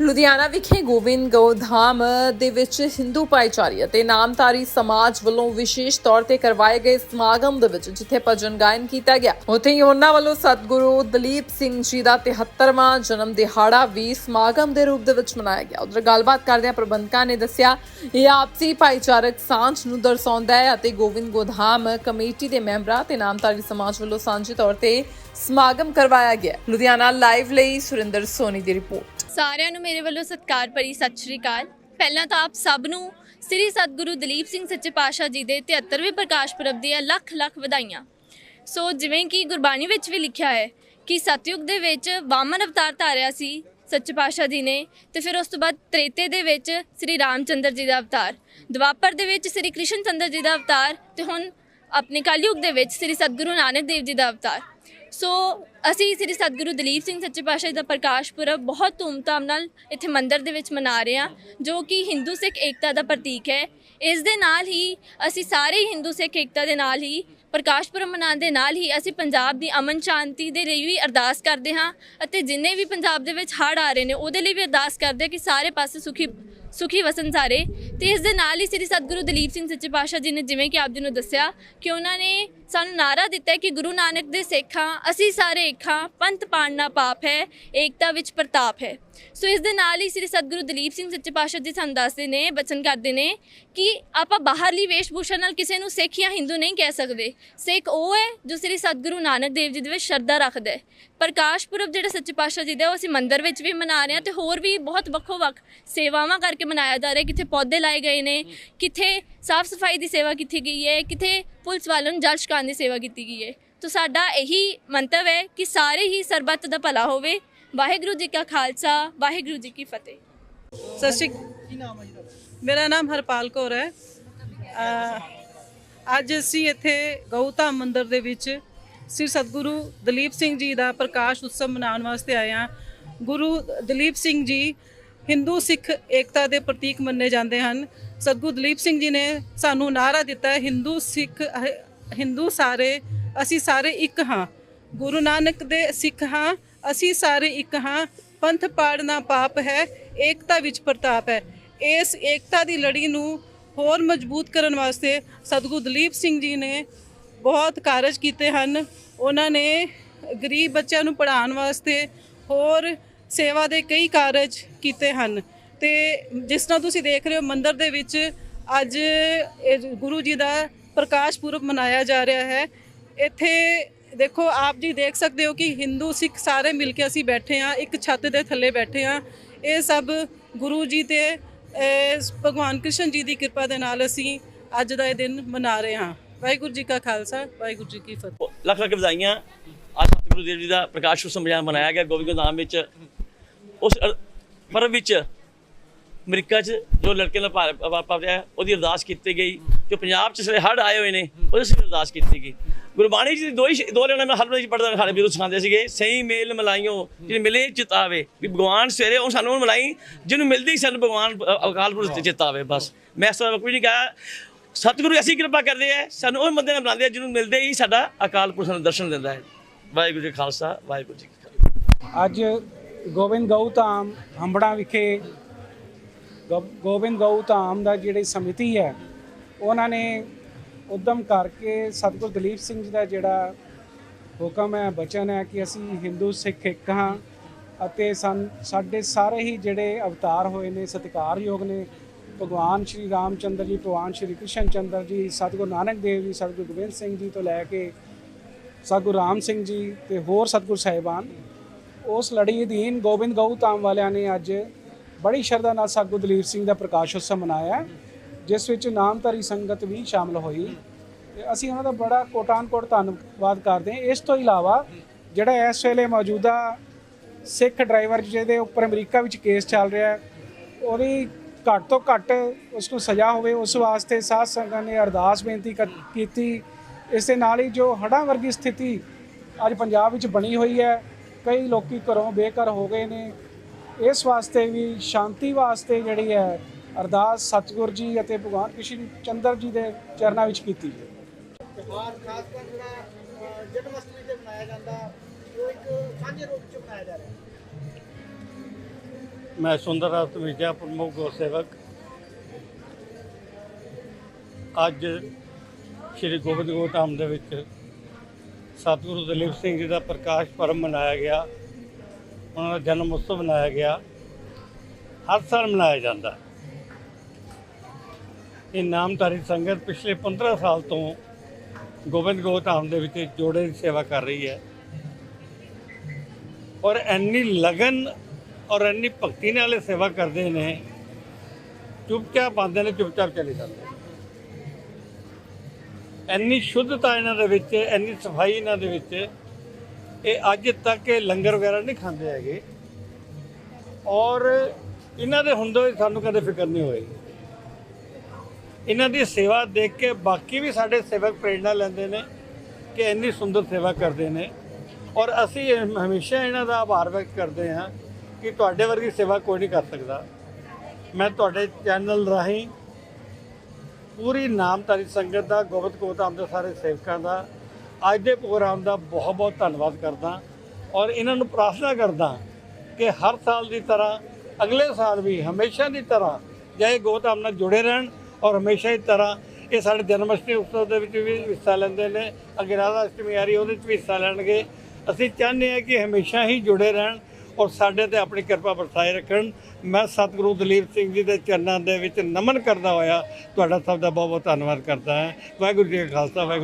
ਲੁਧਿਆਣਾ ਵਿਖੇ ਗੋਬਿੰਦ ਗੋਧਾਮ ਦੇ ਵਿੱਚ ਹਿੰਦੂ ਭਾਈਚਾਰੇ ਅਤੇ ਨਾਮਧਾਰੀ ਸਮਾਜ ਵੱਲੋਂ ਵਿਸ਼ੇਸ਼ ਤੌਰ ਤੇ ਕਰਵਾਏ ਗਏ ਸਮਾਗਮ ਦੇ ਵਿੱਚ ਜਿੱਥੇ ਭਜਨ ਗਾਇਨ ਕੀਤਾ ਗਿਆ। ਉੱਥੇ ਹੀ ਉਹਨਾਂ ਵੱਲੋਂ ਸਤਿਗੁਰੂ ਦਲੀਪ ਸਿੰਘ ਜੀ ਦਾ 73ਵਾਂ ਜਨਮ ਦਿਹਾੜਾ ਵੀ ਸਮਾਗਮ ਦੇ ਰੂਪ ਦੇ ਵਿੱਚ ਮਨਾਇਆ ਗਿਆ। ਉਧਰ ਗੱਲਬਾਤ ਕਰਦਿਆਂ ਪ੍ਰਬੰਧਕਾਂ ਨੇ ਦੱਸਿਆ, ਇਹ ਆਪਸੀ ਭਾਈਚਾਰਕ ਸਾਂਝ ਨੂੰ ਦਰਸਾਉਂਦਾ ਹੈ ਅਤੇ ਗੋਬਿੰਦ ਗੋਧਾਮ ਕਮੇਟੀ ਦੇ ਮੈਂਬਰਾਂ ਤੇ ਨਾਮਧਾਰੀ ਸਮਾਜ ਵੱਲੋਂ ਸਾਂਝੇ ਤੌਰ ਤੇ ਸਮਾਗਮ ਕਰਵਾਇਆ ਗਿਆ। ਲੁਧਿਆਣਾ ਲਾਈਵ ਲਈ ਸੁਰਿੰਦਰ ਸੋਨੀ ਦੀ ਰਿਪੋਰਟ। ਸਾਰਿਆਂ ਨੂੰ ਮੇਰੇ ਵੱਲੋਂ ਸਤਿਕਾਰ ਭਰੀ ਸਤਿ ਸ਼੍ਰੀ ਅਕਾਲ। ਪਹਿਲਾਂ ਤਾਂ ਆਪ ਸਭ ਨੂੰ ਸ੍ਰੀ ਸਤਿਗੁਰੂ ਦਲੀਪ ਸਿੰਘ ਸੱਚੇ ਪਾਤਸ਼ਾਹ ਜੀ ਦੇ 73ਵੇਂ ਪ੍ਰਕਾਸ਼ ਪੁਰਬ ਦੀਆਂ ਲੱਖ ਲੱਖ ਵਧਾਈਆਂ। ਸੋ ਜਿਵੇਂ ਕਿ ਗੁਰਬਾਣੀ ਵਿੱਚ ਵੀ ਲਿਖਿਆ ਹੈ ਕਿ ਸਤਯੁਗ ਦੇ ਵਿੱਚ ਵਾਮਨ ਅਵਤਾਰ ਧਾਰਿਆ ਸੀ ਸੱਚੇ ਪਾਤਸ਼ਾਹ ਜੀ ਨੇ ਤੇ ਫਿਰ ਉਸ ਤੋਂ ਬਾਅਦ ਤ੍ਰੇਤੇ ਦੇ ਵਿੱਚ ਸ੍ਰੀ ਰਾਮਚੰਦਰ ਜੀ ਦਾ ਅਵਤਾਰ, ਦਵਾਪਰ ਦੇ ਵਿੱਚ ਸ੍ਰੀ ਕ੍ਰਿਸ਼ਨ ਚੰਦਰ ਜੀ ਦਾ ਅਵਤਾਰ ਤੇ ਹੁਣ ਆਪਣੇ ਕਲਯੁਗ ਦੇ ਵਿੱਚ ਸ੍ਰੀ ਸਤਿਗੁਰੂ ਨਾਨਕ ਦੇਵ ਜੀ ਦਾ ਅਵਤਾਰ। ਸੋ ਅਸੀਂ ਸ੍ਰੀ ਸਤਿਗੁਰੂ ਦਲੀਪ ਸਿੰਘ ਸੱਚੇ ਪਾਤਸ਼ਾਹ ਜੀ ਦਾ ਪ੍ਰਕਾਸ਼ ਪੁਰਬ ਬਹੁਤ ਧੂਮਧਾਮ ਨਾਲ ਇੱਥੇ ਮੰਦਿਰ ਦੇ ਵਿੱਚ ਮਨਾ ਰਹੇ ਹਾਂ, ਜੋ ਕਿ ਹਿੰਦੂ ਸਿੱਖ ਏਕਤਾ ਦਾ ਪ੍ਰਤੀਕ ਹੈ। ਇਸ ਦੇ ਨਾਲ ਹੀ ਅਸੀਂ ਸਾਰੇ ਹਿੰਦੂ ਸਿੱਖ ਏਕਤਾ ਦੇ ਨਾਲ ਹੀ ਪ੍ਰਕਾਸ਼ ਪੁਰਬ ਮਨਾਉਣ ਦੇ ਨਾਲ ਹੀ ਅਸੀਂ ਪੰਜਾਬ ਦੀ ਅਮਨ ਸ਼ਾਂਤੀ ਦੇ ਲਈ ਵੀ ਅਰਦਾਸ ਕਰਦੇ ਹਾਂ ਅਤੇ ਜਿੰਨੇ ਵੀ ਪੰਜਾਬ ਦੇ ਵਿੱਚ ਹੜ੍ਹ ਆ ਰਹੇ ਨੇ, ਉਹਦੇ ਲਈ ਵੀ ਅਰਦਾਸ ਕਰਦੇ ਹਾਂ ਕਿ ਸਾਰੇ ਪਾਸੇ ਸੁਖੀ ਸੁਖੀ ਵਸਨ ਸਾਰੇ। ਤੇ ਇਸ ਦੇ ਨਾਲ ਹੀ ਸ੍ਰੀ ਸਤਿਗੁਰੂ ਦਲੀਪ ਸਿੰਘ ਸੱਚੇ ਪਾਤਸ਼ਾਹ ਜੀ ਨੇ ਜਿਵੇਂ ਕਿ ਆਪ ਜੀ ਨੂੰ ਦੱਸਿਆ ਕਿ ਉਹਨਾਂ ਨੇ ਸਾਨੂੰ ਨਾਰਾ ਦਿੱਤਾ ਹੈ ਕਿ ਗੁਰੂ ਨਾਨਕ ਦੇ ਸਿੱਖਾਂ, ਅਸੀਂ ਸਾਰੇ ਏਕਾਂ, ਪੰਥ ਪਾੜਨਾ ਪਾਪ ਹੈ, ਏਕਤਾ ਵਿੱਚ ਪ੍ਰਤਾਪ ਹੈ। ਸੋ ਇਸ ਦੇ ਨਾਲ ਹੀ ਸ੍ਰੀ ਸਤਿਗੁਰੂ ਦਲੀਪ ਸਿੰਘ ਸੱਚੇ ਪਾਤਸ਼ਾਹ ਜੀ ਸਾਨੂੰ ਦੱਸਦੇ ਨੇ, ਬਚਨ ਕਰਦੇ ਨੇ ਕਿ ਆਪਾਂ ਬਾਹਰਲੀ ਵੇਸ਼ਭੂਸ਼ਾ ਨਾਲ ਕਿਸੇ ਨੂੰ ਸਿੱਖ ਜਾਂ ਹਿੰਦੂ ਨਹੀਂ ਕਹਿ ਸਕਦੇ। ਸਿੱਖ ਉਹ ਹੈ ਜੋ ਸ੍ਰੀ ਸਤਿਗੁਰੂ ਨਾਨਕ ਦੇਵ ਜੀ ਦੇ ਵਿੱਚ ਸ਼ਰਧਾ ਰੱਖਦਾ ਹੈ। ਪ੍ਰਕਾਸ਼ ਪੁਰਬ ਜਿਹੜਾ ਸੱਚੇ ਪਾਤਸ਼ਾਹ ਜੀ ਦਾ ਉਹ ਅਸੀਂ ਮੰਦਿਰ ਵਿੱਚ ਵੀ ਮਨਾ ਰਹੇ ਹਾਂ ਤੇ ਹੋਰ ਵੀ ਬਹੁਤ ਵੱਖੋ ਵੱਖ ਸੇਵਾਵਾਂ ਕਰਕੇ ਮਨਾਇਆ ਜਾ ਰਿਹਾ ਕਿੱਥੇ ਪੌਦੇ ਲਾਏ ਗਏ ਨੇ, ਕਿੱਥੇ ਸਾਫ਼ ਸਫ਼ਾਈ ਦੀ ਸੇਵਾ ਕੀਤੀ ਗਈ ਹੈ, ਕਿੱਥੇ ਪੁਲਿਸ ਵਾਲਿਆਂ ਨੂੰ ਜਲ ਛਕਾਉਣ ਦੀ ਸੇਵਾ ਕੀਤੀ ਗਈ ਹੈ। ਤਾਂ ਸਾਡਾ ਇਹੀ ਮੰਤਵ ਹੈ ਕਿ ਸਾਰੇ ਹੀ ਸਰਬੱਤ ਦਾ ਭਲਾ ਹੋਵੇ। ਵਾਹਿਗੁਰੂ ਜੀ ਕਾ ਖਾਲਸਾ, ਵਾਹਿਗੁਰੂ ਜੀ ਕੀ ਫਤਿਹ। ਸਤਿ ਸ਼੍ਰੀ ਅਕਾਲ ਮੇਰਾ ਨਾਮ ਹਰਪਾਲ ਕੌਰ ਹੈ। ਅੱਜ ਅਸੀਂ ਇੱਥੇ ਗਊਧਾਮ ਮੰਦਿਰ ਦੇ ਵਿੱਚ ਸ੍ਰੀ ਸਤਿਗੁਰੂ ਦਲੀਪ ਸਿੰਘ ਜੀ ਦਾ ਪ੍ਰਕਾਸ਼ ਉਤਸਵ ਮਨਾਉਣ ਵਾਸਤੇ ਆਏ ਹਾਂ। ਗੁਰੂ ਦਲੀਪ ਸਿੰਘ ਜੀ ਹਿੰਦੂ ਸਿੱਖ ਏਕਤਾ ਦੇ ਪ੍ਰਤੀਕ ਮੰਨੇ ਜਾਂਦੇ ਹਨ। ਸਤਿਗੁਰੂ ਦਲੀਪ ਸਿੰਘ ਜੀ ਨੇ ਸਾਨੂੰ ਨਾਰਾ ਦਿੱਤਾ ਹੈ, ਹਿੰਦੂ ਸਿੱਖ ਹਿੰਦੂ ਸਾਰੇ, ਅਸੀਂ ਸਾਰੇ ਇੱਕ ਹਾਂ। ਗੁਰੂ ਨਾਨਕ ਦੇ ਸਿੱਖ ਹਾਂ, ਅਸੀਂ ਸਾਰੇ ਇੱਕ ਹਾਂ। ਪੰਥ ਪਾੜਨਾ ਪਾਪ ਹੈ, ਏਕਤਾ ਵਿੱਚ ਪ੍ਰਤਾਪ ਹੈ। ਇਸ ਏਕਤਾ ਦੀ ਲੜੀ ਨੂੰ ਹੋਰ ਮਜ਼ਬੂਤ ਕਰਨ ਵਾਸਤੇ ਸਤਿਗੁਰੂ ਦਲੀਪ ਸਿੰਘ ਜੀ ਨੇ ਬਹੁਤ ਕਾਰਜ ਕੀਤੇ ਹਨ। ਉਹਨਾਂ ਨੇ ਗਰੀਬ ਬੱਚਿਆਂ ਨੂੰ ਪੜ੍ਹਾਉਣ ਵਾਸਤੇ ਹੋਰ ਸੇਵਾ ਦੇ ਕਈ ਕਾਰਜ ਕੀਤੇ ਹਨ। ਤੇ ਜਿਸ ਤਰ੍ਹਾਂ ਤੁਸੀਂ ਦੇਖ ਰਹੇ ਹੋ, ਮੰਦਰ ਦੇ ਵਿੱਚ ਅੱਜ ਗੁਰੂ ਜੀ ਦਾ ਪ੍ਰਕਾਸ਼ ਪੁਰਬ ਮਨਾਇਆ ਜਾ ਰਿਹਾ ਹੈ। ਇੱਥੇ ਦੇਖੋ, ਆਪ ਜੀ ਦੇਖ ਸਕਦੇ ਹੋ ਕਿ ਹਿੰਦੂ, ਸਿੱਖ ਸਾਰੇ ਮਿਲ ਕੇ ਅਸੀਂ ਬੈਠੇ ਹਾਂ, ਇੱਕ ਛੱਤ ਦੇ ਥੱਲੇ ਬੈਠੇ ਹਾਂ। ਇਹ ਸਭ ਗੁਰੂ ਜੀ ਤੇ ਭਗਵਾਨ ਕ੍ਰਿਸ਼ਨ ਜੀ ਦੀ ਕਿਰਪਾ ਦੇ ਨਾਲ ਅਸੀਂ ਅੱਜ ਦਾ ਇਹ ਦਿਨ ਮਨਾ ਰਹੇ ਹਾਂ। ਵਾਹਿਗੁਰੂ ਜੀ ਕਾ ਖਾਲਸਾ, ਵਾਹਿਗੁਰੂ ਜੀ ਕੀ ਫਤਿਹ। ਲੱਖ ਲੱਖ ਵਧਾਈਆਂ। ਅੱਜ ਸਤਿਗੁਰੂ ਦੇਵ ਜੀ ਦਾ ਪ੍ਰਕਾਸ਼ ਉਤਸਵ ਮਨਾ- ਮਨਾਇਆ ਗਿਆ ਗੋਬਿੰਦ ਨਾਮ ਵਿੱਚ। ਉਸ ਅਰ- ਪਰਬ ਵਿੱਚ ਅਮਰੀਕਾ 'ਚ ਜੋ ਲੜਕੇ ਨਾਲ ਭਾਰ ਪਾਪਿਆ ਉਹਦੀ ਅਰਦਾਸ ਕੀਤੀ ਗਈ। ਜੋ ਪੰਜਾਬ 'ਚ ਸਾਰੇ ਹੜ੍ਹ ਆਏ ਹੋਏ ਨੇ, ਉਹਦੇ ਸਿਰ ਅਰਦਾਸ ਕੀਤੀ ਗਈ। ਗੁਰਬਾਣੀ ਜੀ ਦੋ ਹੀ ਦੋ ਲੈਣਾ ਮੈਂ ਹਰ ਵੇਲੇ ਪੜਦਾ ਸਾਡੇ ਵੀਰੋ ਸਿਖਾਉਂਦੇ ਸੀਗੇ, ਸਹੀ ਮੇਲ ਮਲਾਈਓ, ਜਿਹਨੇ ਮਿਲੇ ਚਿਤਾਵੇ ਵੀ ਭਗਵਾਨ ਸਵੇਰੇ ਉਹ ਸਾਨੂੰ ਉਹ ਮਲਾਈ, ਜਿਹਨੂੰ ਮਿਲਦੀ ਸਾਨੂੰ ਭਗਵਾਨ ਅਕਾਲ ਪੁਰਖ ਤੇ ਚਿਤਾਵੇ ਬਸ। ਮੈਂ ਇਸ ਤਰ੍ਹਾਂ ਕੁਝ ਨਹੀਂ ਕਹਾ। ਸਤਿਗੁਰੂ ਐਸੀ ਕਿਰਪਾ ਕਰਦੇ ਆ, ਸਾਨੂੰ ਉਹ ਬੰਦੇ ਨਾਲ ਬੁਲਾਉਂਦੇ ਆ, ਜਿਹਨੂੰ ਮਿਲਦੇ ਹੀ ਸਾਡਾ ਅਕਾਲ ਪੁਰਖ ਨੂੰ ਦਰਸ਼ਨ ਦਿੰਦਾ ਹੈ। ਵਾਹਿਗੁਰੂ ਜੀ ਖਾਲਸਾ, ਵਾਹਿਗੁਰੂ ਜੀ ਅੱਜ ਗੋਬਿੰਦ ਗਊ ਧਾਮ ਹੰਬੜਾ ਵਿਖੇ ਗੋ- ਗੋਬਿੰਦ ਗਊ ਧਾਮ ਦਾ ਜਿਹੜੀ ਸਮਿਤੀ ਹੈ ਉਹਨਾਂ ਨੇ ਉਦਮ ਕਰਕੇ ਸਤਿਗੁਰ ਦਲੀਪ ਸਿੰਘ ਜੀ ਦਾ ਜਿਹੜਾ ਹੁਕਮ ਹੈ, ਬਚਨ ਹੈ ਕਿ ਅਸੀਂ ਹਿੰਦੂ ਸਿੱਖ ਇੱਕ ਹਾਂ ਅਤੇ ਸਨ ਸਾਡੇ ਸਾਰੇ ਹੀ ਜਿਹੜੇ ਅਵਤਾਰ ਹੋਏ ਨੇ, ਸਤਿਕਾਰਯੋਗ ਨੇ, ਭਗਵਾਨ ਸ਼੍ਰੀ ਰਾਮਚੰਦਰ ਜੀ, ਭਗਵਾਨ ਸ਼੍ਰੀ ਕ੍ਰਿਸ਼ਨ ਚੰਦਰ ਜੀ, ਸਤਿਗੁਰੂ ਨਾਨਕ ਦੇਵ ਜੀ, ਸਤਿਗੁਰੂ ਗੋਬਿੰਦ ਸਿੰਘ ਜੀ ਤੋਂ ਲੈ ਕੇ ਸਤਿਗੁਰੂ ਰਾਮ ਸਿੰਘ ਜੀ ਤੇ ਹੋਰ ਸਤਿਗੁਰ ਸਾਹਿਬਾਨ, ਉਸ ਲੜੀ ਅਧੀਨ ਗੋਬਿੰਦ ਗਊ ਧਾਮ ਵਾਲਿਆਂ ਨੇ ਅੱਜ ਬੜੀ ਸ਼ਰਧਾ ਨਾਲ ਸਤਿਗੁਰੂ ਦਲੀਪ ਸਿੰਘ ਦਾ ਪ੍ਰਕਾਸ਼ ਉਤਸਵ ਮਨਾਇਆ ਜਿਸ ਵਿੱਚ ਨਾਮਧਾਰੀ ਸੰਗਤ ਵੀ ਸ਼ਾਮਲ ਹੋਈ। ਤੇ ਅਸੀਂ ਉਹਨਾਂ ਦਾ ਬੜਾ ਕੋਟਾਨਕੋਟ ਧੰਨਵਾਦ ਕਰਦੇ ਹਾਂ। ਇਸ ਤੋਂ ਇਲਾਵਾ ਜਿਹੜਾ ਇਸ ਵੇਲੇ ਮੌਜੂਦਾ ਸਿੱਖ ਡਰਾਈਵਰ ਜਿਹਦੇ ਉੱਪਰ ਅਮਰੀਕਾ ਵਿੱਚ ਕੇਸ ਚੱਲ ਰਿਹਾ ਹੈ, ਉਹਦੀ ਘੱਟ ਤੋਂ ਘੱਟ ਉਸ ਨੂੰ ਸਜ਼ਾ ਹੋਵੇ, ਉਸ ਵਾਸਤੇ ਸਾਧ ਸੰਗਤ ਨੇ ਅਰਦਾਸ ਬੇਨਤੀ ਕਰ- ਕੀਤੀ। ਇਸ ਦੇ ਨਾਲ ਹੀ ਜੋ ਹੜ੍ਹਾਂ ਵਰਗੀ ਸਥਿਤੀ ਅੱਜ ਪੰਜਾਬ ਵਿੱਚ ਬਣੀ ਹੋਈ ਹੈ, ਕਈ ਲੋਕੀ ਘਰੋਂ ਬੇਘਰ ਹੋ ਗਏ ਨੇ। ਇਸ ਵਾਸਤੇ ਵੀ, ਸ਼ਾਂਤੀ ਵਾਸਤੇ ਜਿਹੜੀ ਹੈ ਅਰਦਾਸ ਸਤਿਗੁਰ ਜੀ ਅਤੇ ਭਗਵਾਨ ਕ੍ਰਿਸ਼ਨ ਚੰਦਰ ਜੀ ਦੇ ਚਰਨਾਂ ਵਿੱਚ ਕੀਤੀ ਹੈ ਤਿਉਹਾਰ ਖਾਸ ਕਰ ਜਿਹੜਾ ਅਹ, ਜਨਮ ਅਸ਼ਟਮੀ ਤੇ ਮਨਾਇਆ ਜਾਂਦਾ ਉਹ ਇੱਕ ਸਾਂਝੇ ਰੂਪ ਚ ਮਨਾਇਆ ਜਾ ਰਿਹਾ ਮੈਂ ਸੁੰਦਰ ਰਤ ਵਿਜਾ ਪ੍ਰਮੁੱਖ ਗੋ ਸੇਵਕ ਅੱਜ ਸ਼੍ਰੀ ਗੋਬਿੰਦ ਗੋ ਧਾਮ ਦੇ ਵਿੱਚ ਸਤਿਗੁਰੂ ਦਲੀਪ ਸਿੰਘ ਜੀ ਦਾ ਪ੍ਰਕਾਸ਼ ਪਰਬ ਮਨਾਇਆ ਗਿਆ। ਉਹਨਾਂ ਦਾ ਜਨਮ ਉਤਸਵ ਮਨਾਇਆ ਗਿਆ। ਹਰ ਸਾਲ ਮਨਾਇਆ ਜਾਂਦਾ। ਹੈ। ਇਹ ਨਾਮਧਾਰੀ ਸੰਗਤ ਪਿਛਲੇ 15 ਸਾਲ ਤੋਂ ਗੋਬਿੰਦ ਗੋ ਧਾਮ ਦੇ ਵਿੱਚ ਜੋੜੇ ਦੀ ਸੇਵਾ ਕਰ ਰਹੀ ਹੈ। ਔਰ ਇੰਨੀ ਲਗਨ ਔਰ ਇੰਨੀ ਭਗਤੀ ਨਾਲ ਇਹ ਸੇਵਾ ਕਰਦੇ ਨੇ, ਚੁੱਪਚਾਪ ਆਉਂਦੇ ਨੇ, ਚੁੱਪਚਾਪ ਚਲੇ ਜਾਂਦੇ ਇੰਨੀ ਸ਼ੁੱਧਤਾ ਇਹਨਾਂ ਦੇ ਵਿੱਚ, ਇੰਨੀ ਸਫ਼ਾਈ ਇਹਨਾਂ ਦੇ ਵਿੱਚ, ਇਹ ਅੱਜ ਤੱਕ ਇਹ ਲੰਗਰ ਵਗੈਰਾ ਨਹੀਂ ਖਾਂਦੇ ਹੈਗੇ। ਔਰ ਇਹਨਾਂ ਦੇ ਹੁੰਦੇ ਹੋਏ ਸਾਨੂੰ ਕਦੇ ਫਿਕਰ ਨਹੀਂ ਹੋਏਗੀ ਇਹਨਾਂ ਦੀ ਸੇਵਾ ਦੇਖ ਕੇ ਬਾਕੀ ਵੀ ਸਾਡੇ ਸੇਵਕ ਪ੍ਰੇਰਣਾ ਲੈਂਦੇ ਨੇ ਕਿ ਇੰਨੀ ਸੁੰਦਰ ਸੇਵਾ ਕਰਦੇ ਨੇ। ਔਰ ਅਸੀਂ ਹਮੇਸ਼ਾ ਇਹਨਾਂ ਦਾ ਆਭਾਰ ਵਿਅਕਤ ਕਰਦੇ ਹਾਂ ਕਿ ਤੁਹਾਡੇ ਵਰਗੀ ਸੇਵਾ ਕੋਈ ਨਹੀਂ ਕਰ ਸਕਦਾ। ਮੈਂ ਤੁਹਾਡੇ ਚੈਨਲ ਰਾਹੀਂ ਪੂਰੀ ਨਾਮਧਾਰੀ ਸੰਗਤ ਦਾ, ਗੋਬਿੰਦ ਕੋਤਾਮ ਦੇ ਸਾਰੇ ਸੇਵਕਾਂ ਦਾ, ਅੱਜ ਦੇ ਪ੍ਰੋਗਰਾਮ ਦਾ ਬਹੁਤ ਬਹੁਤ ਧੰਨਵਾਦ ਕਰਦਾ ਔਰ ਇਹਨਾਂ ਨੂੰ ਪ੍ਰਾਰਥਨਾ ਕਰਦਾ ਕਿ ਹਰ ਸਾਲ ਦੀ ਤਰ੍ਹਾਂ, ਅਗਲੇ ਸਾਲ ਵੀ ਹਮੇਸ਼ਾ ਦੀ ਤਰ੍ਹਾਂ ਜੈ ਗੋਤਾਮ ਨਾਲ ਜੁੜੇ ਰਹਿਣ। ਔਰ ਹਮੇਸ਼ਾ ਹੀ ਤਰ੍ਹਾਂ ਇਹ ਸਾਡੇ ਜਨਮ ਅਸ਼ਟਮੀ ਉਤਸਵ ਦੇ ਵਿੱਚ ਵੀ ਹਿੱਸਾ ਲੈਂਦੇ ਨੇ। ਅੱਗੇ ਰਾਧਾ ਅਸ਼ਟਮੀ ਆ ਰਹੀ ਉਹਦੇ ਵਿੱਚ ਵੀ ਹਿੱਸਾ ਲੈਣਗੇ। ਅਸੀਂ ਚਾਹੁੰਦੇ ਹਾਂ ਕਿ ਹਮੇਸ਼ਾ ਹੀ ਜੁੜੇ ਰਹਿਣ ਔਰ ਸਾਡੇ ਤੇ ਆਪਣੀ ਕਿਰਪਾ ਵਰਸਾਏ ਰੱਖਣ। ਮੈਂ ਸਤਿਗੁਰੂ ਦਲੀਪ ਸਿੰਘ ਜੀ ਦੇ ਚਰਨਾਂ ਦੇ ਵਿੱਚ ਨਮਨ ਕਰਦਾ ਹੋਇਆ ਤੁਹਾਡਾ ਸਭ ਦਾ ਬਹੁਤ ਬਹੁਤ ਧੰਨਵਾਦ ਕਰਦਾ ਹਾਂ। ਵਾਹਿਗੁਰੂ ਜੀ ਕਾ ਖਾਲਸਾ, ਵਾਹਿਗੁਰੂ